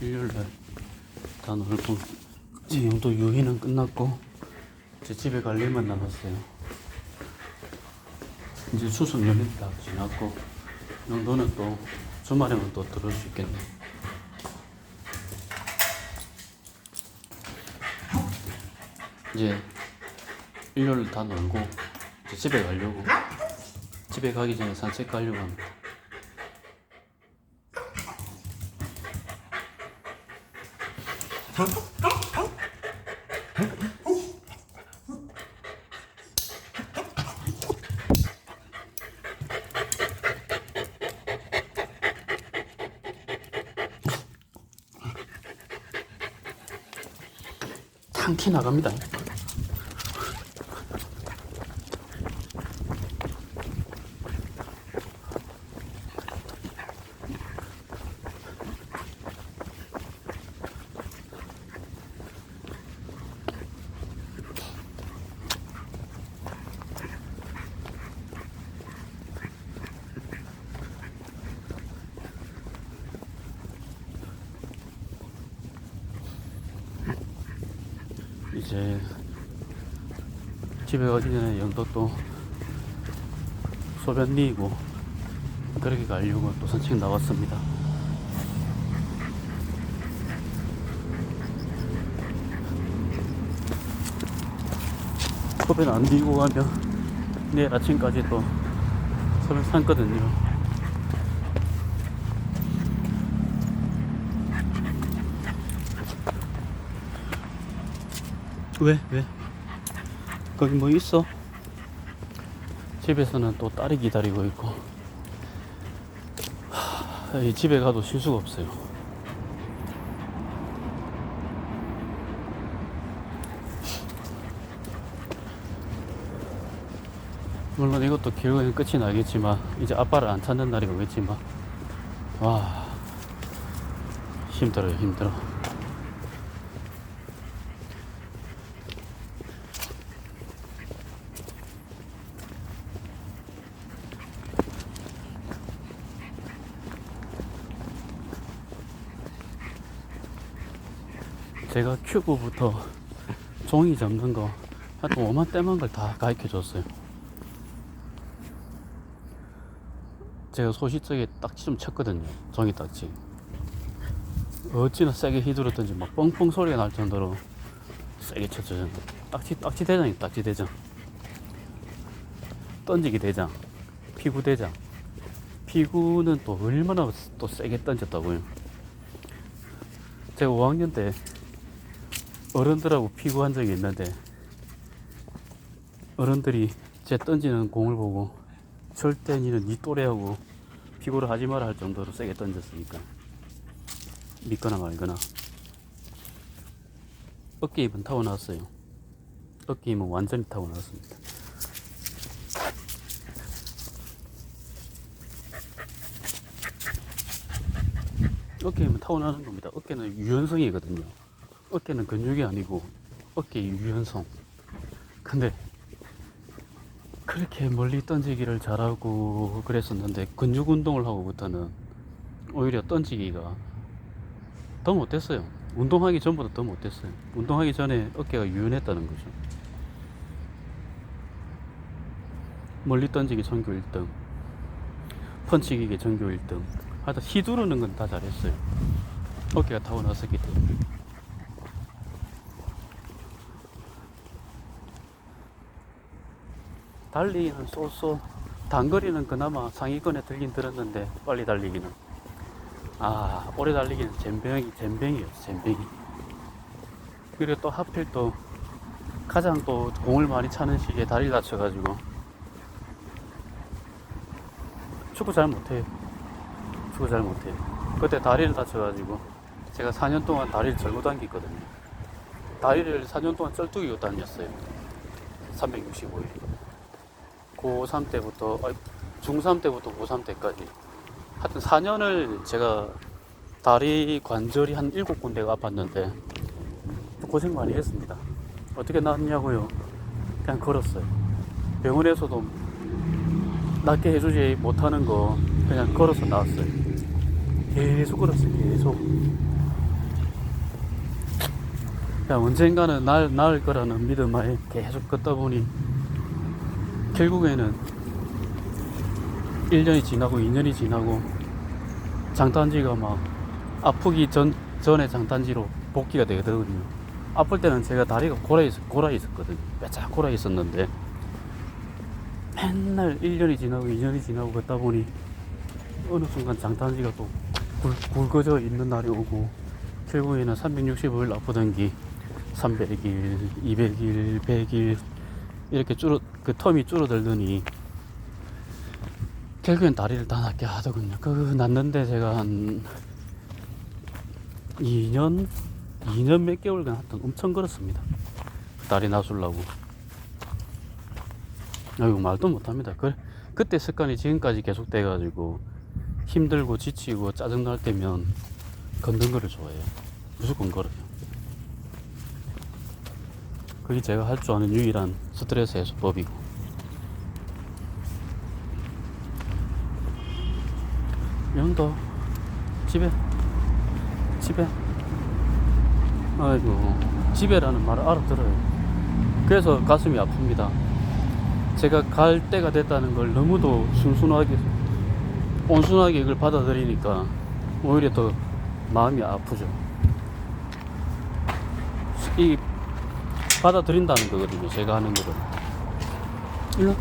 일요일날 다 놀고 영도 유희는 끝났고 이제 집에 갈 일만 남았어요. 이제 추석 연휴 다 지났고 영도는 또 주말에만 또 들어올 수 있겠네. 이제 일요일 다 놀고 이제 집에 가려고 집에 가기 전에 산책 가려고 합니다. 탕키 나갑니다. 이제 집에 가기 전에 영도 또 소변 니고 그렇게 가려고 또 산책 나왔습니다. 소변 안 뒤고 가면 내일 아침까지 또 소변 삼거든요. 왜? 왜? 거기 뭐 있어? 집에서는 또 딸이 기다리고 있고 하, 이 집에 가도 쉴 수가 없어요 물론 이것도 결국엔 끝이 나겠지만 이제 아빠를 안 찾는 날이 오겠지만 와 힘들어요 힘들어 제가 큐브부터 종이 접는 거 하여튼 오만 때만 걸다 가르쳐 줬어요. 제가 소시적에 딱지 좀 쳤거든요. 종이 딱지. 어찌나 세게 휘두르던지 막 뻥뻥 소리가 날 정도로 세게 쳤죠. 저는. 딱지, 딱지 대장이 딱지 대장. 던지기 대장. 피구 대장. 피구는 또 얼마나 또 세게 던졌다고요. 제가 5학년 때 어른들하고 피구한 적이 있는데 어른들이 제 던지는 공을 보고 절대 니는 니 또래하고 피구를 하지 마라 할 정도로 세게 던졌으니까. 믿거나 말거나. 어깨 입은 타고났어요. 어깨 입은 완전히 타고났습니다. 어깨 입은 타고 나는 겁니다. 어깨는 유연성이거든요 어깨는 근육이 아니고 어깨 유연성. 근데 그렇게 멀리 던지기를 잘하고 그랬었는데 근육 운동을 하고부터는 오히려 던지기가 더 못했어요. 운동하기 전보다 더 못했어요. 운동하기 전에 어깨가 유연했다는 거죠. 멀리 던지기 전교 1등, 펀치기계 전교 1등. 하여튼 휘두르는 건 다 잘했어요. 어깨가 타고났었기 때문에. 달리기는 쏘쏘 단거리는 그나마 상위권에 들긴 들었는데 빨리 달리기는. 아 오래 달리기는 잼병이 잼병이에요 잼병이. 그리고 또 하필 또 가장 또 공을 많이 차는 시기에 다리 다쳐가지고. 축구 잘 못해요. 축구 잘 못해요. 그때 다리를 다쳐가지고 제가 4년 동안 다리를 절고 당겼거든요. 다리를 4년 동안 쩔뚝이고 다녔어요. 365일 고3 때부터, 아니, 중3 때부터 고3 때까지. 하여튼 4년을 제가 다리 관절이 한 7군데가 아팠는데, 고생 많이 했습니다. 어떻게 나았냐고요? 그냥 걸었어요. 병원에서도 낫게 해주지 못하는 거 그냥 걸어서 나왔어요. 계속 걸었어요, 계속. 그냥 언젠가는 날, 나을 거라는 믿음하에 계속 걷다 보니 결국에는 1년이 지나고 2년이 지나고 장단지가 막 아프기 전, 전에 장단지로 복귀가 되거든요. 아플 때는 제가 다리가 골아, 있, 골아 있었거든요. 빼짝 골아 있었는데 맨날 1년이 지나고 2년이 지나고 걷다 보니 어느 순간 장단지가 또 굵, 굵어져 있는 날이 오고 결국에는 365일 아프던 게 300일, 200일, 100일 이렇게 줄어 그 텀이 줄어들더니 결국엔 다리를 다 낫게 하더군요. 그 낫는데 제가 한 2년, 2년 몇 개월간 하여튼 엄청 걸었습니다. 다리 놔주려고. 아이고 말도 못합니다. 그 그때 습관이 지금까지 계속 돼가지고 힘들고 지치고 짜증 날 때면 걷는 거를 좋아해요. 무조건 걸어요. 그게 제가 할 줄 아는 유일한 스트레스 해소법이고. 영도 집에 집에 아이고 집에라는 말을 알아들어요. 그래서 가슴이 아픕니다. 제가 갈 때가 됐다는 걸 너무도 순순하게 온순하게 이걸 받아들이니까 오히려 더 마음이 아프죠. 이 받아들인다는 거거든요. 제가 하는 거를. 일로.